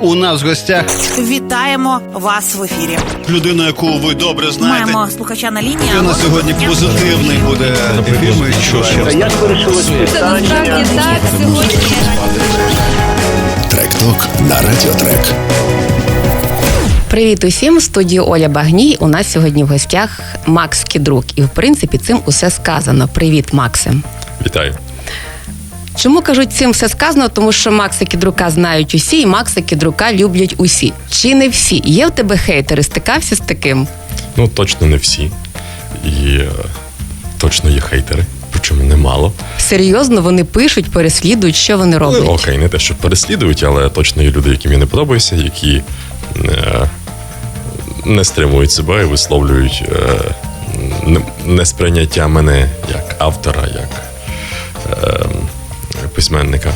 У нас в гостях Вітаємо вас в ефірі. людина, яку ви добре знаєте. Маємо слухача на лінії. І на сьогодні позитивний буде ефір. Ми що ще Як Це насправді так сьогодні. Трек-ток на Радіотрек. Привіт усім! В студії Оля Багній. У нас сьогодні в гостях Макс Кідрук. І в принципі цим усе сказано. Привіт, Максе. Вітаю. Чому кажуть цим все сказано? Тому що Макса Кідрука знають усі, і Макса Кідрука люблять усі. Чи не всі? Є в тебе хейтери? Стикався з таким? Ну, точно не всі. І е, точно є хейтери, причому немало. Серйозно, вони пишуть, переслідують, що вони роблять. Ну, окей, не те, що переслідують, але точно є люди, які мені не подобаються, які е, не стримують себе і висловлюють е, несприйняття мене як автора, як письменника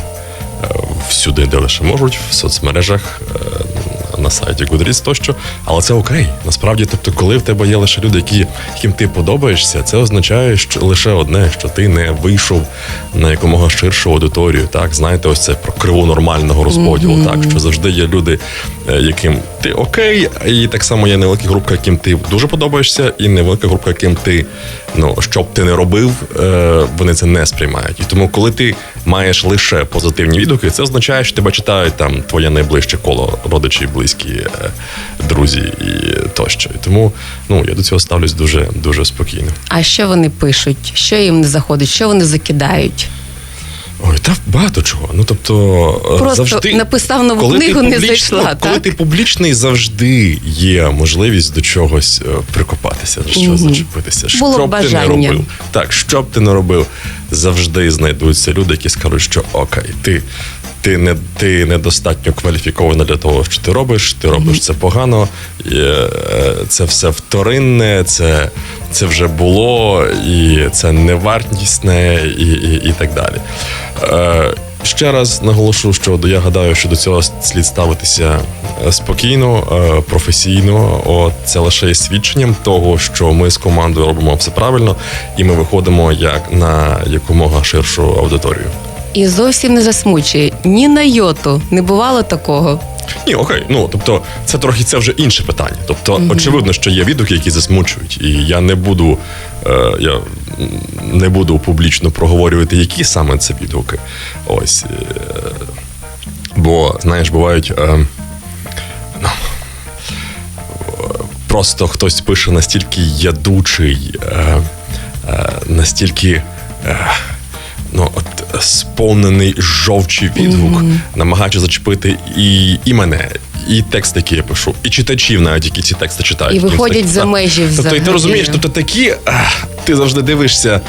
е, всюди, де лише можуть, в соцмережах, е, на сайті Goodreads тощо. Але це окей. Насправді, тобто, коли в тебе є лише люди, які, яким ти подобаєшся, це означає що лише одне, що ти не вийшов на якомога ширшу аудиторію. Так, знаєте, ось це про криву нормального розподілу. Так, що завжди є люди, е, яким ти окей, і так само є невелика групка, яким ти дуже подобаєшся, і невелика група, яким ти, ну що б ти не робив, е, вони це не сприймають. І тому, коли ти маєш лише позитивні відгуки, це означає, що тебе читають там твоє найближче коло родичі, близькі, е, друзі і тощо. І тому ну я до цього ставлюсь дуже дуже спокійно. А що вони пишуть? Що їм не заходить? Що вони закидають? Ой, та багато чого. Ну тобто е, Просто завжди написав нову коли книгу, не публічно- зайшла, Коли так? ти публічний, завжди є можливість до чогось е, прикопатися, до чогось Мгм. зачепитися. Було що б ти не робив, так що б ти не робив, завжди знайдуться люди, які скажуть, що окей, ти. Ти не ти недостатньо кваліфікована для того, що ти робиш. Ти робиш це погано, е, це все вторинне, це, це вже було, і це невартісне, і, і, і так далі. Е, ще раз наголошу, що я гадаю, що до цього слід ставитися е, спокійно, е, професійно. От це лише є свідченням того, що ми з командою робимо все правильно, і ми виходимо як на якомога ширшу аудиторію. І зовсім не засмучує. Ні на йоту. Не бувало такого. Ні, окей, ну тобто, це трохи це вже інше питання. Тобто, очевидно, що є відгуки, які засмучують, і я не буду, е, я не буду публічно проговорювати, які саме це відгуки. Ось. Е, бо, знаєш, бувають. Е, ну, просто хтось пише настільки ядучий, е, е, настільки. Е, Ну, от сповнений жовчий відгук, намагаючи зачепити і, і мене, і текст, який я пишу, і читачів, навіть які ці тексти читають. І виходять такі, за межі Тобто, і взагалі. ти розумієш, тобто такі, ти завжди дивишся.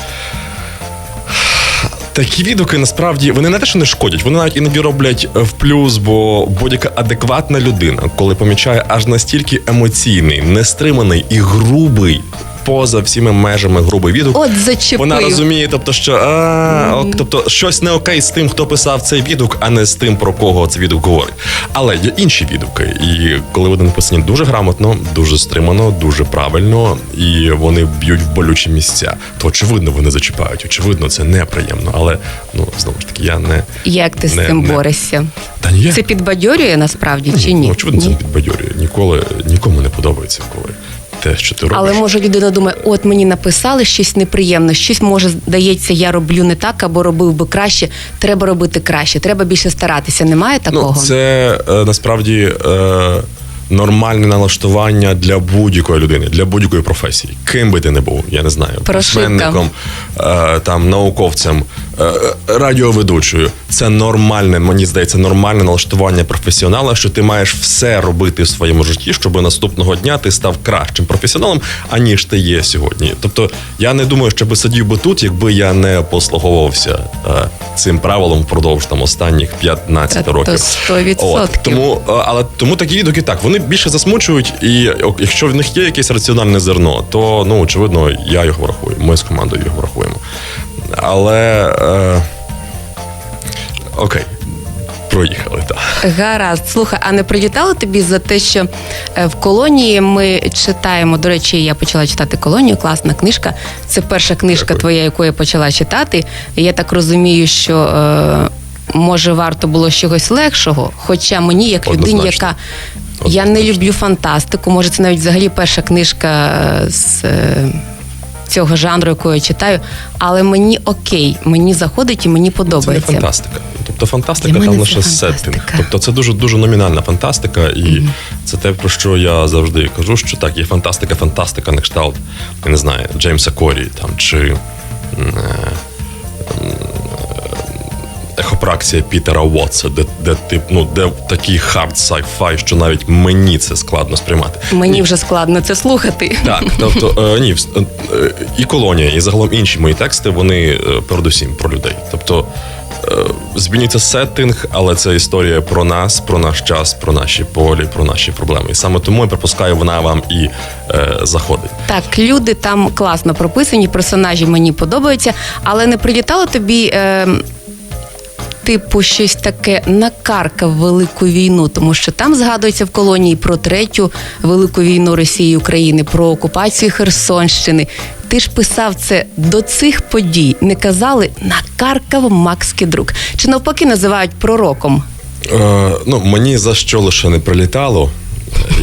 Такі відгуки насправді вони не те, що не шкодять, вони навіть іноді роблять в плюс, бо будь-яка адекватна людина, коли помічає аж настільки емоційний, нестриманий і грубий. Поза всіми межами грубий відгук. От зачепив. Вона розуміє, тобто, що а, ок, тобто щось не окей з тим, хто писав цей відгук, а не з тим, про кого цей відгук говорить. Але є інші відгуки, і коли вони написані дуже грамотно, дуже стримано, дуже правильно, і вони б'ють в болючі місця, то очевидно вони зачіпають. Очевидно, це неприємно. Але ну знову ж таки, я не Як ти з цим не. борешся? та ні. Це підбадьорює насправді чи ні? Ну, очевидно, це не підбадьорює. Ніколи нікому не подобається, коли те, що ти робиш. Але може людина думає, от мені написали щось неприємне, щось може здається, я роблю не так або робив би краще. Треба робити краще, треба більше старатися. Немає такого? Ну, це е, насправді е, нормальне налаштування для будь-якої людини, для будь-якої професії. Ким би ти не був, я не знаю, Прошивка. письменником, е, там, науковцем, радіоведучою. Це нормальне, мені здається, нормальне налаштування професіонала, що ти маєш все робити в своєму житті, щоб наступного дня ти став кращим професіоналом, аніж ти є сьогодні. Тобто, я не думаю, що би сидів би тут, якби я не послуговувався е, цим правилом впродовж там останніх 15 Та років. то 100%. От, тому, е, але тому такі відгуки так, вони більше засмучують, і якщо в них є якесь раціональне зерно, то ну очевидно, я його врахую. Ми з командою його врахуємо. Але е, окей, проїхали так. Гаразд, слухай, а не прилітало тобі за те, що е, в колонії ми читаємо. До речі, я почала читати колонію, класна книжка. Це перша книжка Дякую. твоя, яку я почала читати. І я так розумію, що. Е, може варто було чогось легшого. Хоча мені, як людині, Однозначно. яка я не люблю фантастику, може, це навіть взагалі перша книжка е, з. Цього жанру, яку я читаю, але мені окей, мені заходить і мені подобається. Це не фантастика. Тобто фантастика там лише сеттинг. Тобто це дуже дуже номінальна фантастика, і це те, про що я завжди кажу, що так, є фантастика, фантастика на кшталт, я не знаю, Джеймса Корі там чи. е, м, Пітера Уотса, де, де тип, ну де такий хард sci-fi, що навіть мені це складно сприймати. Мені вже складно це слухати. Так, тобто е, ні, е, і колонія, і загалом інші мої тексти, вони е, передусім про людей. Тобто е, змінюється сеттинг, але це історія про нас, про наш час, про наші полі, про наші проблеми. І саме тому я припускаю, вона вам і е, заходить. Так, люди там класно прописані, персонажі мені подобаються, але не прилітало тобі. Е, Типу, щось таке накаркав велику війну, тому що там згадується в колонії про третю велику війну Росії і України, про окупацію Херсонщини. Ти ж писав це до цих подій. Не казали накаркав Макс Кідрук. Чи навпаки називають пророком? Е, ну, мені за що лише не прилітало.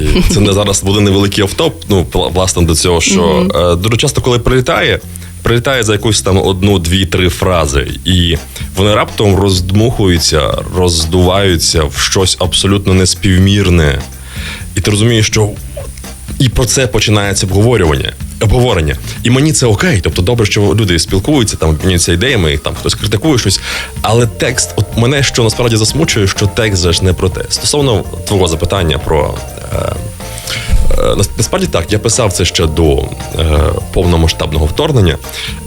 І це не зараз буде невеликий офтоп. Ну, власне, до цього, що е, дуже часто, коли прилітає, прилітає за якусь там одну, дві, три фрази, і вони раптом роздмухуються, роздуваються в щось абсолютно неспівмірне. І ти розумієш, що і про це починається обговорювання. Обговорення. І мені це окей. Тобто добре, що люди спілкуються, там обмінюються ідеями, там хтось критикує щось. Але текст, от мене що насправді засмучує, що текст же ж не про те. Стосовно твого запитання про. Е, Насправді так, я писав це ще до е, повномасштабного вторгнення.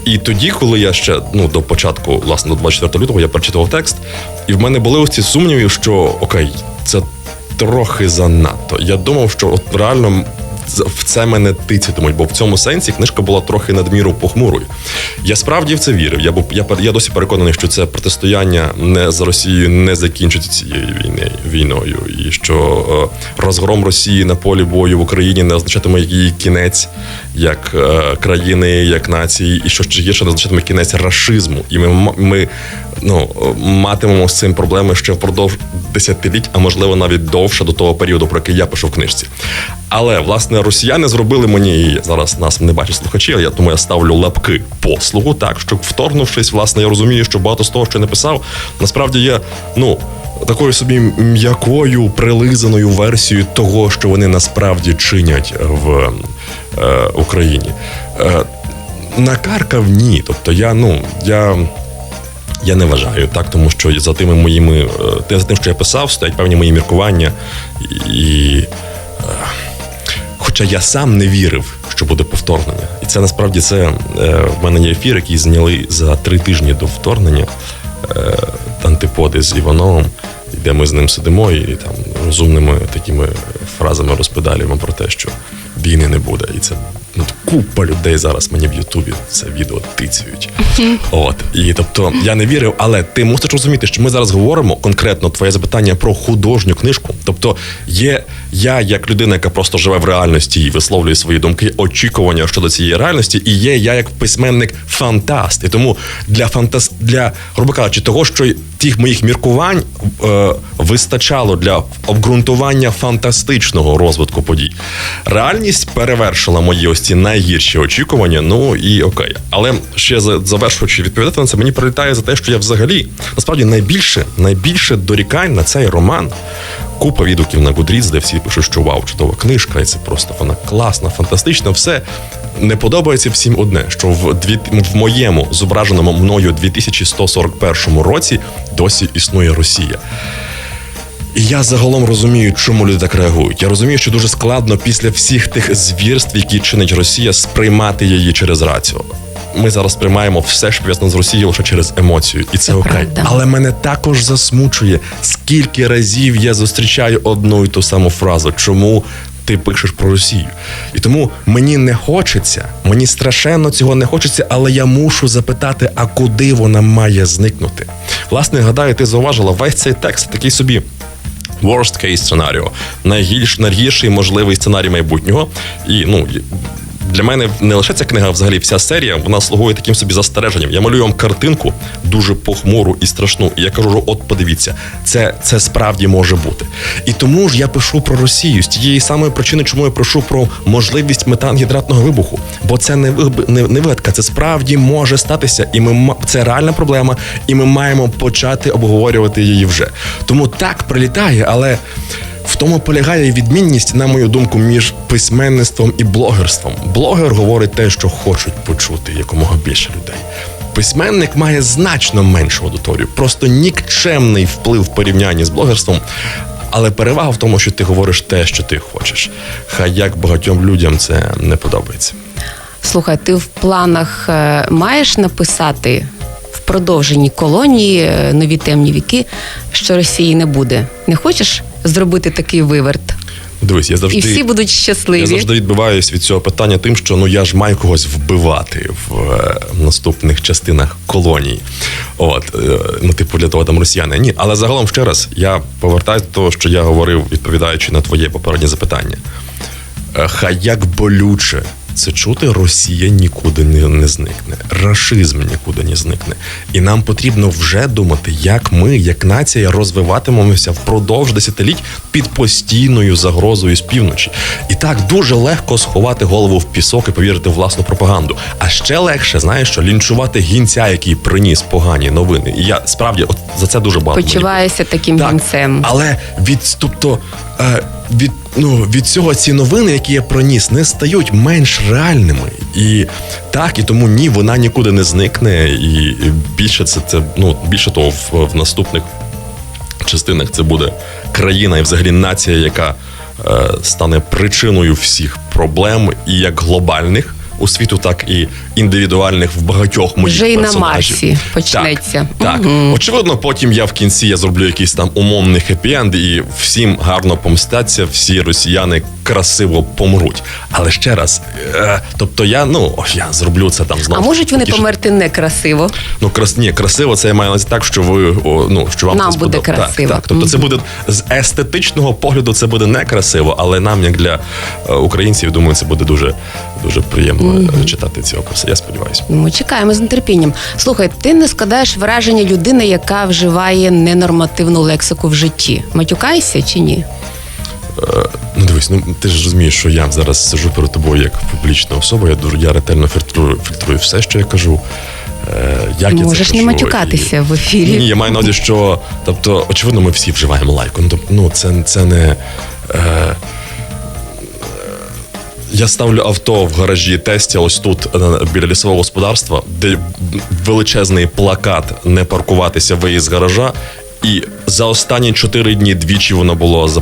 І тоді, коли я ще ну, до початку, власне, до 24 лютого, я прочитував текст, і в мене були ось ці сумніви, що окей, це трохи занадто. Я думав, що от реально в це мене тицятимуть, бо в цьому сенсі книжка була трохи надміру похмурою. Я справді в це вірив. Я я, я досі переконаний, що це протистояння не з Росією не закінчиться цією війни, війною, і що е, розгром Росії на полі бою в Україні не означатиме її кінець як е, країни, як нації, і що ще гірше не означатиме кінець рашизму. І ми, ми ну, матимемо з цим проблеми ще впродовж десятиліть, а можливо навіть довше до того періоду, про який я пишу в книжці. Але власне росіяни зробили мені і зараз нас не бачать слухачі, я тому я ставлю лапки послугу, так що вторгнувшись, власне, я розумію, що багато з того, що я написав, насправді є ну. Такою собі м'якою прилизаною версією того, що вони насправді чинять в е, Україні. Е, накаркав ні. Тобто я, ну, я я не вважаю так, тому що за тими моїми е, за тим, що я писав, стоять певні мої міркування. І е, хоча я сам не вірив, що буде повторнення. І це насправді це е, в мене є ефір, який зняли за три тижні до вторгнення антиподи з Івановим, де ми з ним сидимо і там розумними такими фразами розпедалюємо про те, що війни не буде. І це купа людей зараз мені в Ютубі це відео тицюють. От і тобто я не вірив, але ти мусиш розуміти, що ми зараз говоримо конкретно твоє запитання про художню книжку. Тобто, є я, як людина, яка просто живе в реальності і висловлює свої думки, очікування щодо цієї реальності, і є я як письменник фантаст. І тому для фантас для грубо кажучи, того, що тих моїх міркувань е, вистачало для обґрунтування фантастичного розвитку подій. Реальність перевершила мої ось ці найгірші очікування. Ну і окей. Але ще за- завершуючи відповідати на це, мені прилітає за те, що я взагалі насправді найбільше, найбільше дорікань на цей роман. Купа відгуків на Goodreads, де всі пишуть, що вау, чудова книжка, і це просто вона класна, фантастична. Все не подобається всім одне, що в дві в моєму зображеному мною 2141 році досі існує Росія. І я загалом розумію, чому люди так реагують. Я розумію, що дуже складно після всіх тих звірств, які чинить Росія, сприймати її через рацію. Ми зараз сприймаємо все, що пов'язано з Росією, лише через емоцію, і це, Це окей. правда. Але мене також засмучує, скільки разів я зустрічаю одну і ту саму фразу, чому ти пишеш про Росію. І тому мені не хочеться, мені страшенно цього не хочеться, але я мушу запитати, а куди вона має зникнути. Власне, гадаю, ти зауважила весь цей текст такий собі. Worst case сценаріо, найгірш, найгірший можливий сценарій майбутнього. І ну для мене не лише ця книга, а взагалі вся серія, вона слугує таким собі застереженням. Я малюю вам картинку дуже похмуру і страшну. І я кажу: от подивіться, це, це справді може бути. І тому ж я пишу про Росію з тієї самої причини, чому я пишу про можливість метангідратного вибуху. Бо це не не, не вигадка, це справді може статися, і ми це реальна проблема, і ми маємо почати обговорювати її вже. Тому так прилітає, але. В тому полягає відмінність, на мою думку, між письменництвом і блогерством. Блогер говорить те, що хочуть почути якомога більше людей. Письменник має значно меншу аудиторію, просто нікчемний вплив в порівнянні з блогерством. Але перевага в тому, що ти говориш те, що ти хочеш. Хай як багатьом людям це не подобається. Слухай, ти в планах е, маєш написати в продовженні колонії е, нові темні віки, що Росії не буде. Не хочеш зробити такий виверт? Дивись, я завжди І всі будуть щасливі. Я завжди відбиваюсь від цього питання тим, що ну я ж маю когось вбивати в е, наступних частинах колоній. От, е, ну, типу, для того там росіяни. Ні, але загалом ще раз я повертаюся до того, що я говорив, відповідаючи на твоє попереднє запитання. Е, Хай як болюче це чути, Росія нікуди не, не зникне, рашизм нікуди не зникне. І нам потрібно вже думати, як ми, як нація, розвиватимемося впродовж десятиліть під постійною загрозою з півночі. І так дуже легко сховати голову в пісок і повірити в власну пропаганду. А ще легше, знаєш, що лінчувати гінця, який приніс погані новини. І я справді от за це дуже багато. мені таким так, гінцем. Але від тобто від ну від цього ці новини, які я проніс, не стають менш реальними. І так, і тому ні, вона нікуди не зникне. І більше це це ну більше того, в, в наступних частинах це буде країна і взагалі нація, яка е, стане причиною всіх проблем, і як глобальних. У світу, так і індивідуальних в багатьох моїх Вже і на. Марсі почнеться. Так, так. очевидно, потім я в кінці я зроблю якийсь там умовний хеппі-енд і всім гарно помстяться, всі росіяни красиво помруть. Але ще раз, е, тобто я ну я зроблю це там знову. А можуть вони потіше- померти некрасиво? Ну, крас... Ні, красиво це я маю на увазі так, що ви о, ну що вам Нам це буде красиво. Так, так. Тобто, це буде з естетичного погляду, це буде не красиво, але нам, як для е, українців, думаю, це буде дуже дуже приємно е, читати ці описи. Я сподіваюся. Ну, Ми чекаємо з нетерпінням. Слухай, ти не складаєш враження людини, яка вживає ненормативну лексику в житті. Матюкайся чи ні? Ну дивись, ну ти ж розумієш, що я зараз сижу перед тобою як публічна особа. Я дуже я ретельно фільтрую, фільтрую все, що я кажу. Е, як я Можеш це не кажу, матюкатися і- в ефірі. Ні, я маю на увазі, що тобто, очевидно, ми всі вживаємо лайку. Ну, тобто, ну це, це не. Е, я ставлю авто в гаражі тесті, ось тут е, біля лісового господарства, де величезний плакат не паркуватися виїзд з гаража. І за останні чотири дні двічі воно було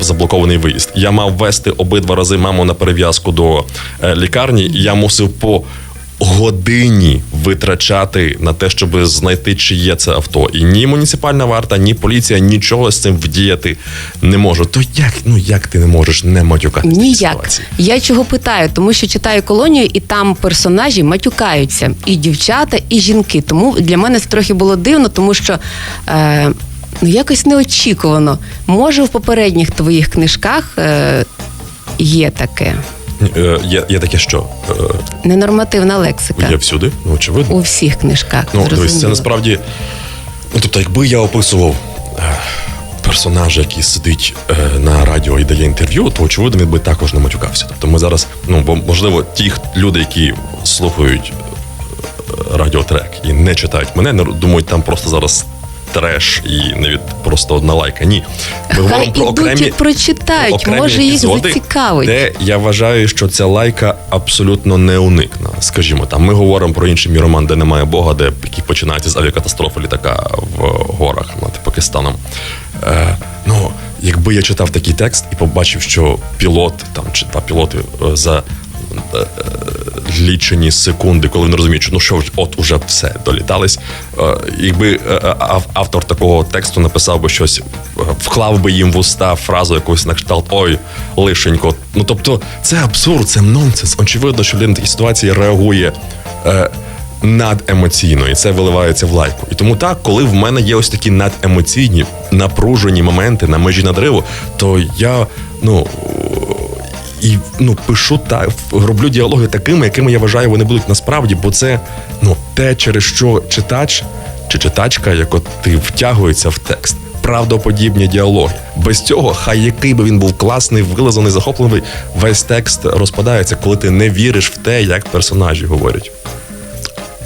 заблокований виїзд. Я мав вести обидва рази маму на перев'язку до е, лікарні, і я мусив по годині витрачати на те, щоб знайти, чи є це авто. І ні муніципальна варта, ні поліція нічого з цим вдіяти не може. То як ну як ти не можеш не матюкати? Ніяк. Я чого питаю, тому що читаю колонію, і там персонажі матюкаються і дівчата, і жінки. Тому для мене це трохи було дивно, тому що. Е, Ну, якось неочікувано. Може, в попередніх твоїх книжках е, є таке Є, є таке, що е, ненормативна лексика є всюди, ну очевидно. у всіх книжках. Ну, дивись, це насправді. Ну, тобто, якби я описував е, персонажа, який сидить е, на радіо і дає інтерв'ю, то очевидно він би також не матюкався. Тобто ми зараз, ну бо можливо, ті люди, які слухають е, радіотрек і не читають мене, не думають, там просто зараз. Треш і навіть просто одна лайка. Ні, ми Хай говоримо про окремі і прочитають, окремі може їх зацікавить. Де я вважаю, що ця лайка абсолютно не уникна. Скажімо, там ми говоримо про інший мій роман, де немає Бога, де який починається з авіакатастрофи літака в горах над Пакистаном. Е, ну, якби я читав такий текст і побачив, що пілот там чи два пілоти е, за. Е, Лічені секунди, коли вони розуміють, що ну що ж, от уже все долітались. Е, Якби е, ав- автор такого тексту написав би щось, вклав би їм в уста фразу якусь на кшталт Ой, лишенько. Ну тобто, це абсурд, це нонсенс. Очевидно, що людина в такій ситуації реагує. Надемоційно, і це виливається в лайку. І тому так, коли в мене є ось такі надемоційні, напружені моменти на межі надриву, то я ну і ну, пишу та роблю діалоги такими, якими я вважаю, вони будуть насправді, бо це ну, те, через що читач чи читачка, як от ти втягується в текст. Правдоподібні діалоги. Без цього, хай який би він був класний, вилазаний, захоплений, весь текст розпадається, коли ти не віриш в те, як персонажі говорять.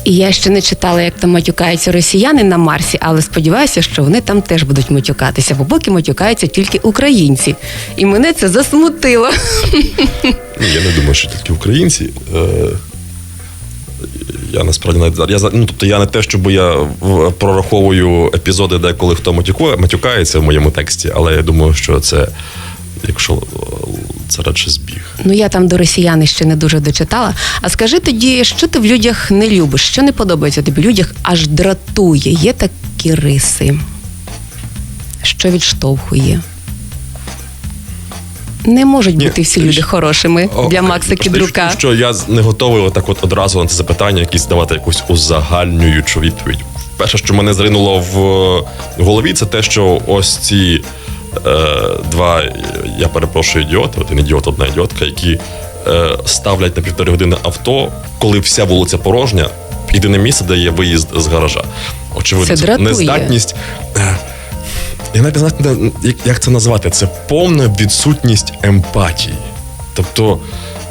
І я ще не читала, як там матюкаються росіяни на Марсі, але сподіваюся, що вони там теж будуть матюкатися, бо поки матюкаються тільки українці. І мене це засмутило. Я не думаю, що тільки українці. Е, Я насправді навіть я ну, тобто я не те, щоб я прораховую епізоди, де коли хто матюкує, матюкається в моєму тексті, але я думаю, що це, якщо це радше збіг. Ну я там до росіяни ще не дуже дочитала. А скажи тоді, що ти в людях не любиш, що не подобається тобі в людях, аж дратує. Є такі риси, що відштовхує. Не можуть Ні, бути всі люди хорошими О, для Макса Кідрука. Що, що я не готовий отак от одразу на це запитання, якісь давати якусь узагальнюючу відповідь. Перше, що мене зринуло в голові, це те, що ось ці два, я перепрошую, ідіоти, один ідіот, одна ідіотка, які е, ставлять на півтори години авто, коли вся вулиця порожня, єдине місце, де є виїзд з гаража. Очевидно, Це дратує. нездатність. е, я навіть не знаю, як це назвати. Це повна відсутність емпатії. Тобто,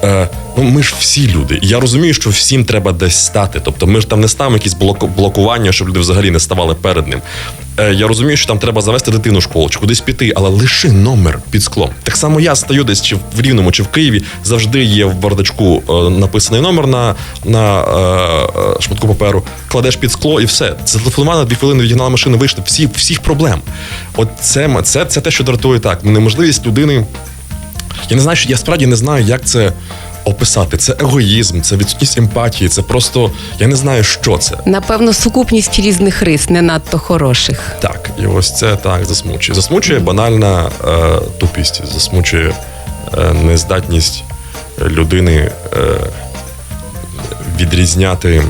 е, ну ми ж всі люди. Я розумію, що всім треба десь стати. Тобто, ми ж там не ставимо якісь блоку- блокування, щоб люди взагалі не ставали перед ним. Е, я розумію, що там треба завести дитину в школу чи кудись піти, але лиши номер під склом. Так само я стою десь чи в Рівному, чи в Києві. Завжди є в бардачку е, написаний номер на, на е, е, шматку паперу. Кладеш під скло і все. Зателефонували дві хвилини, відігнала машину, вийшли. Всі, всіх проблем. От це, це, це те, що дратує так. Неможливість людини. Я не знаю, що я справді не знаю, як це описати. Це егоїзм, це відсутність емпатії, це просто я не знаю, що це. Напевно, сукупність різних рис, не надто хороших. Так, і ось це так засмучує. Засмучує банальна е, тупість, засмучує е, нездатність людини е, відрізняти е,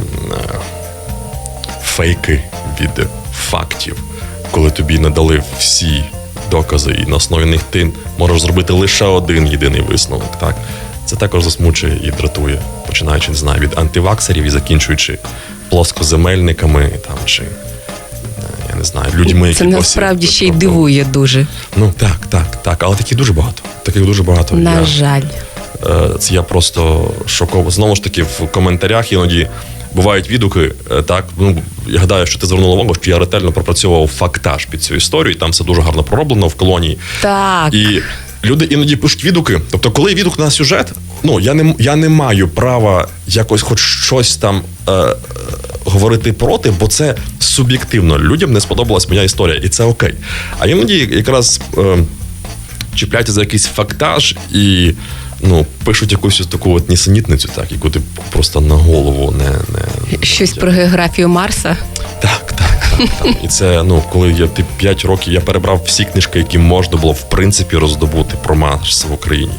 фейки від фактів, коли тобі надали всі докази, і на основі них ти можеш зробити лише один єдиний висновок. Так? Це також засмучує і дратує, починаючи не знаю, від антиваксерів і закінчуючи плоскоземельниками там чи. е, Я не знаю, людьми, які Це насправді ще й дивує дуже. Ну так, так, так. Але таких дуже багато. Таких дуже багато. На Я- жаль. Е, Це я просто шокований. Знову ж таки, в коментарях іноді бувають відгуки. е, Так, ну я гадаю, що ти звернула увагу, що я ретельно пропрацьовував фактаж під цю історію, і там все дуже гарно пророблено в колонії. Так. І люди іноді пишуть відгуки. Тобто, коли відгук на сюжет, ну я не я не маю права якось хоч щось там. Е, е, Говорити проти, бо це суб'єктивно. Людям не сподобалась моя історія, і це окей. А іноді якраз е, чіпляються за якийсь фактаж і ну, пишуть якусь ось таку от нісенітницю, так, яку ти просто на голову не. не Щось про географію Марса. так, так, так, так. І це, ну, коли я ти 5 років я перебрав всі книжки, які можна було в принципі роздобути про Марс в Україні.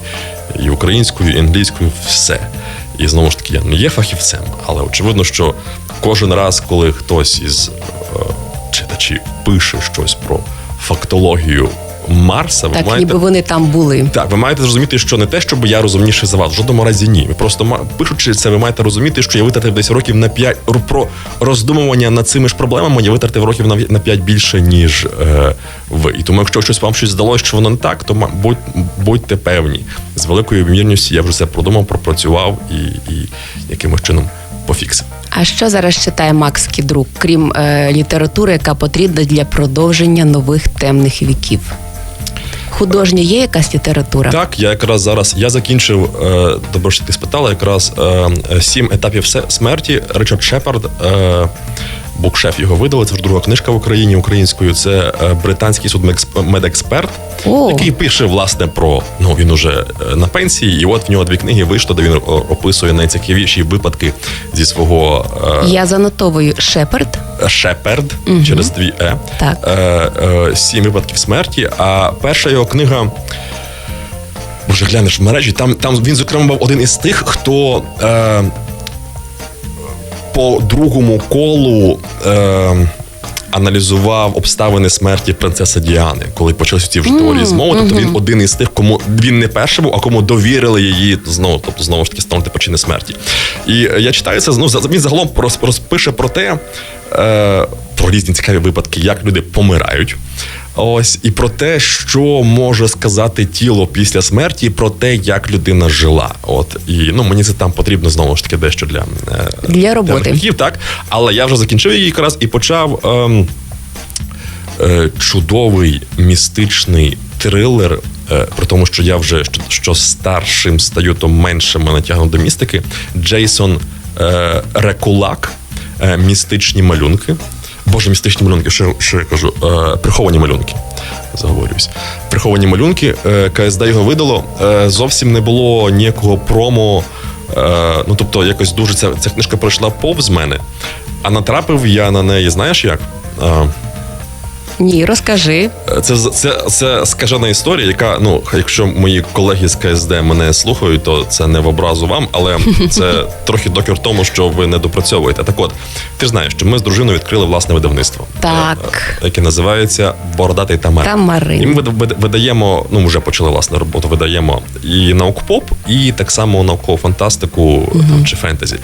І українською, і англійською, все. І знову ж таки, я не є фахівцем, але очевидно, що кожен раз, коли хтось із е, читачів пише щось про фактологію Марса, ви Так, маєте ніби вони там були. так, ви маєте зрозуміти, що не те, щоб я розумніший за вас, в жодному разі ні. Ви просто пишучи це, ви маєте розуміти, що я витратив десь років на 5 про роздумування над цими ж проблемами. Я витратив років на, на 5 більше, ніж е, ви. І тому, якщо щось вам щось здалося, що воно не так, то будь, будьте певні. З великою ймовірністю я вже це продумав, пропрацював і, і якимось чином пофіксив. А що зараз читає Макс Кідрук, крім е, літератури, яка потрібна для продовження нових темних віків? Художня є якась література? Так, я якраз зараз я закінчив. Е, добре, що ти спитала, якраз е, сім етапів смерті. Ричард Шепард, е, букшеф його видали. Це вже друга книжка в Україні українською. Це е, британський судмедексперт, О. який пише власне про ну він уже е, на пенсії, і от в нього дві книги вийшло, де він описує найцікавіші випадки зі свого е, Я занотовую Шепард. Шеперд через дві е. Так. Е, е, сім випадків смерті. А перша його книга. Боже, глянеш в мережі. Там, там він, зокрема, був один із тих, хто е, по другому колу е, аналізував обставини смерті принцеси Діани, коли почалися ці вже теорії змови. Тобто він один із тих, кому він не першому, а кому довірили її знову, тобто знову ж таки станути причини смерті. І я читаю це, ну він загалом розпише про те, е, про різні цікаві випадки, як люди помирають. Ось і про те, що може сказати тіло після смерті, і про те, як людина жила. От і ну мені це там потрібно знову ж таки дещо для, е, Для роботи. архівів, так. Але я вже закінчив її якраз і почав. Ем, е, чудовий містичний трилер. Е, при тому, що я вже що, що старшим стаю, то менше мене тягну до містики. Джейсон е, Рекулак, е, містичні малюнки. Боже, містичні малюнки, що, що я кажу? Е, приховані малюнки. Заговорююсь. Приховані малюнки. Е, КСД його видало. Е, зовсім не було ніякого промо. Е, ну, тобто, якось дуже ця, ця книжка пройшла повз мене. А натрапив я на неї, знаєш як? Е, Ні, розкажи. це, це, це скажена історія, яка, ну, якщо мої колеги з КСД мене слухають, то це не в образу вам, але це трохи докір тому, що ви не допрацьовуєте. Так от, ти ж знаєш, що ми з дружиною відкрили власне видавництво, Так. е, яке називається Бородатий Тамар. Тамарин. І ми вида- вида- видаємо, ну вже почали власне роботу, видаємо і наукпоп, і так само наукову фантастику там, чи фентезі.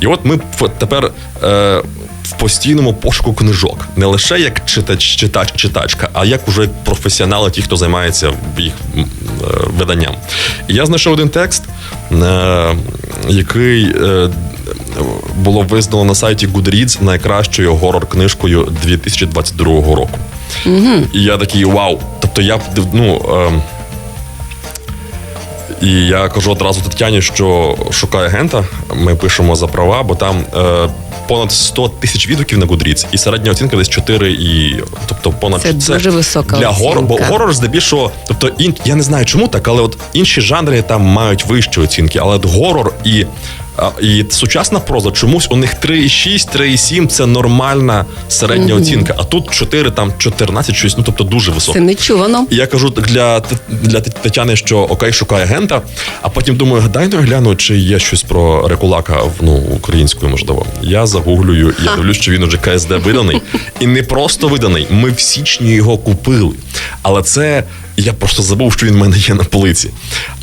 І от ми тепер. Е, в постійному пошуку книжок не лише як читач, читач, читачка, а як уже професіонали, ті, хто займається їх е, виданням. І я знайшов один текст, е, який е, було визнано на сайті Goodreads найкращою горор-книжкою 2022 року. І я такий вау. Тобто я ну. ем, і я кажу одразу Тетяні, що шукає агента. Ми пишемо за права, бо там е, понад 100 тисяч відгуків на Goodreads, і середня оцінка десь 4, і тобто понад Це дуже висока для горор, бо горор здебільшого, тобто ін, я не знаю чому так, але от інші жанри там мають вищі оцінки, але от горор і. І сучасна проза чомусь у них 3,6, 3,7 це нормальна середня оцінка. А тут 4, там 14, щось, ну тобто дуже високо. Це нечувано. І я кажу для, для Тетяни, що окей, шукає агента, а потім думаю, дай ну гляну, чи є щось про Рекулака в ну, українською, можливо. Я загуглюю, і я дивлюсь, що він уже КСД виданий. І не просто виданий. Ми в січні його купили. Але це я просто забув, що він в мене є на полиці.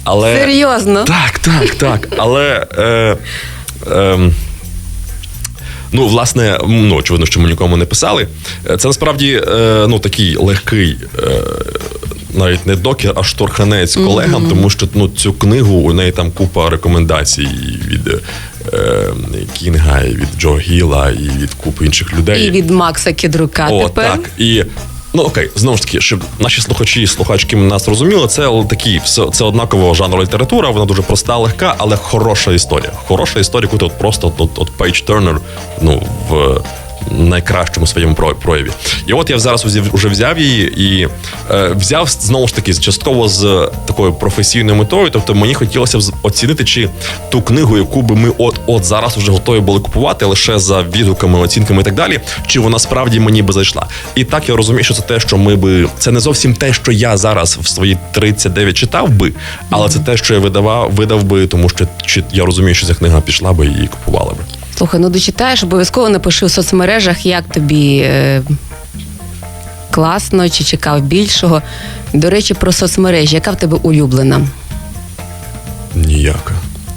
Але Серйозно? так, так, так. Але. Е, е, Ну, власне, ну очевидно, що ми нікому не писали. Е, Це насправді е, ну такий легкий, е, навіть не докір, а шторханець колегам, тому що ну цю книгу у неї там купа рекомендацій від е, Кінга, і від Джо Гіла, і від купи інших людей. І від Макса Кідрука О, тепер. так. І ну окей, знову ж таки, щоб наші слухачі і слухачки нас розуміли, це такі все це однакового жанру література. Вона дуже проста, легка, але хороша історія. Хороша історія, яку ти от просто от, от Пейдж Тернер, ну в. Найкращому своєму прояві. І от я зараз уже взяв її і е, взяв знову ж таки частково з такою професійною метою. Тобто мені хотілося б оцінити, чи ту книгу, яку би ми от от зараз вже готові були купувати, лише за відгуками, оцінками і так далі, чи вона справді мені би зайшла. І так я розумію, що це те, що ми би це не зовсім те, що я зараз в свої 39 читав би, але це те, що я видавав, видав би, тому що чи я розумію, що ця книга пішла би і її купували би. Слухай, ну дочитаєш, обов'язково напиши в соцмережах, як тобі е, класно чи чекав більшого. До речі, про соцмережі, яка в тебе улюблена? Ніяка.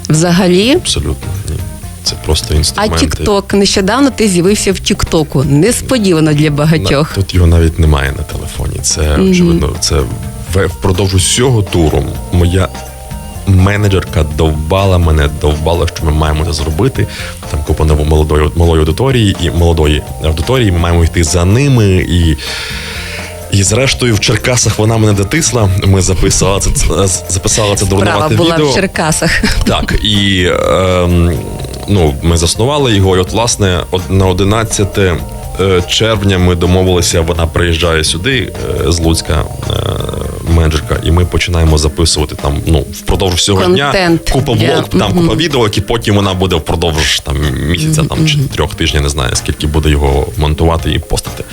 Взагалі? Абсолютно ні. Це просто А. Тікток нещодавно ти з'явився в Тіктоку. Несподівано для багатьох. Тут його навіть немає на телефоні. Це очевидно, це в- впродовж усього туру. Моя менеджерка довбала мене, довбала, що ми маємо це зробити. Там купа молодої малої аудиторії і молодої аудиторії. Ми маємо йти за ними і. І зрештою в Черкасах вона мене дотисла. Ми записали це, записали це Справа дурнувате була відео. в Черкасах. Так, і ем, ну, ми заснували його. І от, власне, на 11 е, червня ми домовилися, вона приїжджає сюди е, з Луцька, е, менеджерка, і ми починаємо записувати там ну, впродовж всього Контент дня купа блог, yeah. там купа відео, які потім вона буде впродовж там місяця там чи трьох тижнів, не знаю, скільки буде його монтувати і постати.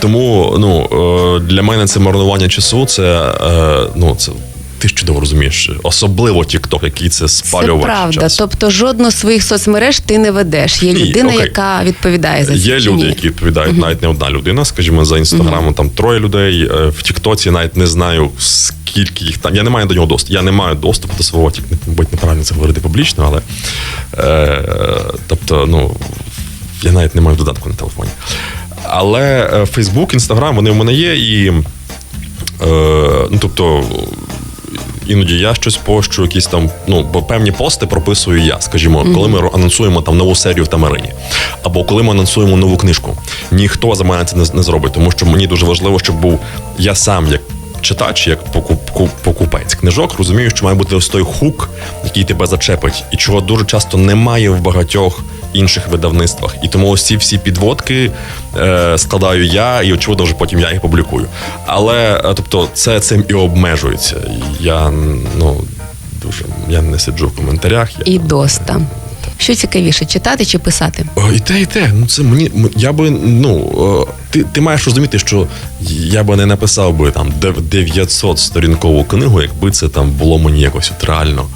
Тому ну, е, для мене це марнування часу, це, е, ну, це ти ж чудово розумієш, особливо TikTok, який це Це спалювач. правда. часу. Тобто жодну з своїх соцмереж ти не ведеш. Є людина, окей. яка відповідає за це. Є люди, ні? які відповідають, навіть не одна людина. Скажімо, за інстаграмом там троє людей. е, В Тіктоці навіть не знаю скільки їх там. Я не маю до нього доступу. Я не маю доступу до свого тік. Мабуть, неправильно це говорити публічно, але е, тобто, ну я навіть не маю додатку на телефоні. Але Фейсбук, Інстаграм, вони в мене є і. Е, ну, тобто, іноді я щось пощу, якісь там, ну, бо певні пости прописую я, скажімо, коли ми анонсуємо там нову серію в Тамарині, або коли ми анонсуємо нову книжку. Ніхто за мене це не, не зробить, тому що мені дуже важливо, щоб був я сам як. Читач, як покуп, покупець книжок, розумію, що має бути ось той хук, який тебе зачепить, і чого дуже часто немає в багатьох інших видавництвах. І тому ось ці всі підводки е, складаю я, і очевидно, вже потім я їх публікую. Але е, тобто, це цим і обмежується. Я ну дуже я не сиджу в коментарях. Я, І доста. Що цікавіше, читати чи писати? О, І те, і те. Ну це мені я би ну е, ти, ти маєш розуміти, що я би не написав би там дев- 900 сторінкову книгу, якби це там було мені якось от реально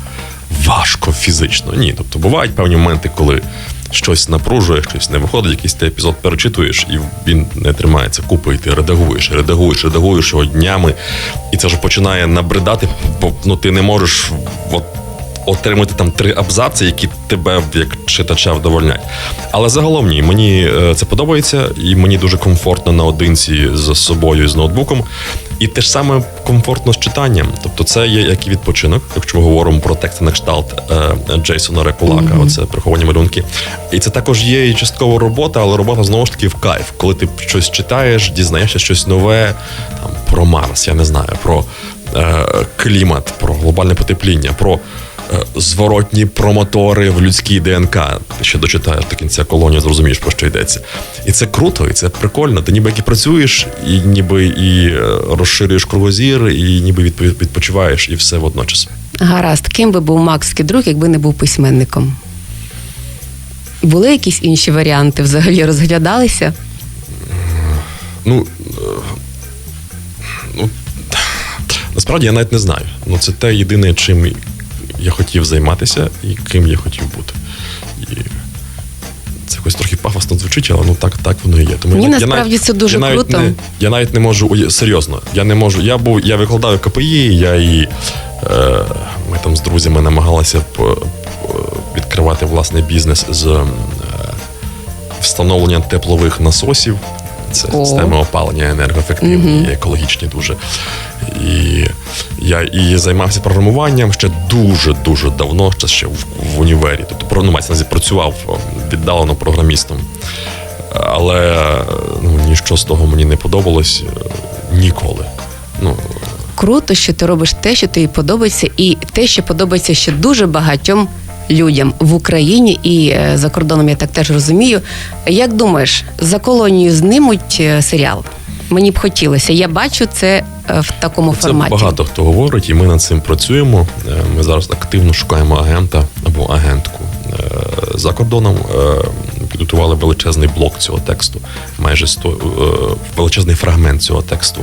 важко фізично. Ні, тобто бувають певні моменти, коли щось напружує, щось не виходить, якийсь ти епізод перечитуєш, і він не тримається купи, і ти редагуєш, редагуєш, редагуєш його днями, і це вже починає набридати, бо ну ти не можеш от отримати там три абзаци, які тебе як читача вдовольнять. Але загалом ні, мені е, це подобається, і мені дуже комфортно наодинці з собою з ноутбуком. І те ж саме комфортно з читанням. Тобто, це є як і відпочинок, якщо ми говоримо про тексти на кшталт е, Джейсона Рекулака, оце приховані малюнки. І це також є і частково робота, але робота знову ж таки в кайф. Коли ти щось читаєш, дізнаєшся щось нове там про Марс, я не знаю, про е, клімат, про глобальне потепління, про зворотні промотори в людській ДНК. Ти ще дочитаєш до кінця колонії, зрозумієш, про що йдеться. І це круто, і це прикольно. Ти ніби як і працюєш, і ніби і е, розширюєш кругозір, і ніби відпо- відпочиваєш, і все водночас. Гаразд, ким би був Макс Кідрук, якби не був письменником? Були якісь інші варіанти взагалі розглядалися? Ну, е, ну насправді я навіть не знаю. Ну, це те єдине, чим я хотів займатися і ким я хотів бути. І це якось трохи пафосно звучить, але ну так, так воно і є. Тому Ні, я, навіть- насправді це дуже я навіть круто. Не, я навіть не можу серйозно. Я не можу. Я був, я викладав КПІ, я і е, ми там з друзями намагалися п- п- відкривати власний бізнес з е, встановлення теплових насосів. Це О. системи опалення енергоефективні, і екологічні дуже. І я і займався програмуванням ще дуже дуже давно, ще ще в, в універі. Тобто ну, мається працював віддалено програмістом. Але ну, ніщо з того мені не подобалось е, ніколи. Ну, Круто, що ти робиш те, що тобі подобається, і те, що подобається ще дуже багатьом людям в Україні і е, за кордоном, я так теж розумію. Як думаєш, за колонію знимуть е, серіал? Мені б хотілося. Я бачу це е, в такому Це форматі. багато хто говорить, і ми над цим працюємо. Ми зараз активно шукаємо агента або агентку за кордоном. Підготували величезний блок цього тексту, майже 100, е, величезний фрагмент цього тексту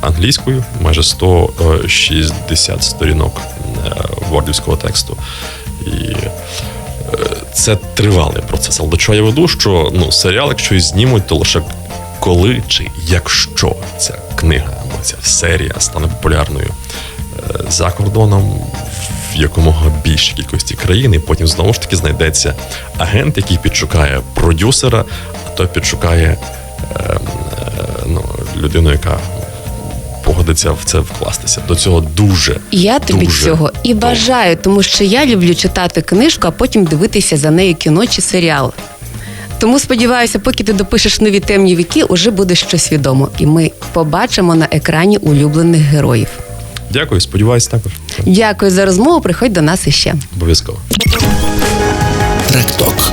англійською, майже 160 сторінок е, вордівського тексту. І це тривалий процес. Але до чого я веду, що ну, серіал, якщо і знімуть, то лише коли чи якщо ця книга або ця серія стане популярною е, за кордоном в якомога більшій кількості країн, і потім знову ж таки знайдеться агент, який підшукає продюсера, а той підшукає е, е, ну, людину, яка погодиться в це вкластися. До цього дуже Я тобі дуже цього і довго. бажаю, тому що я люблю читати книжку, а потім дивитися за нею кіно чи серіал. Тому сподіваюся, поки ти допишеш нові темні віки, уже буде щось відомо, і ми побачимо на екрані улюблених героїв. Дякую, сподіваюся, також Дякую за розмову. Приходь до нас іще. обов'язково. Трек-ток.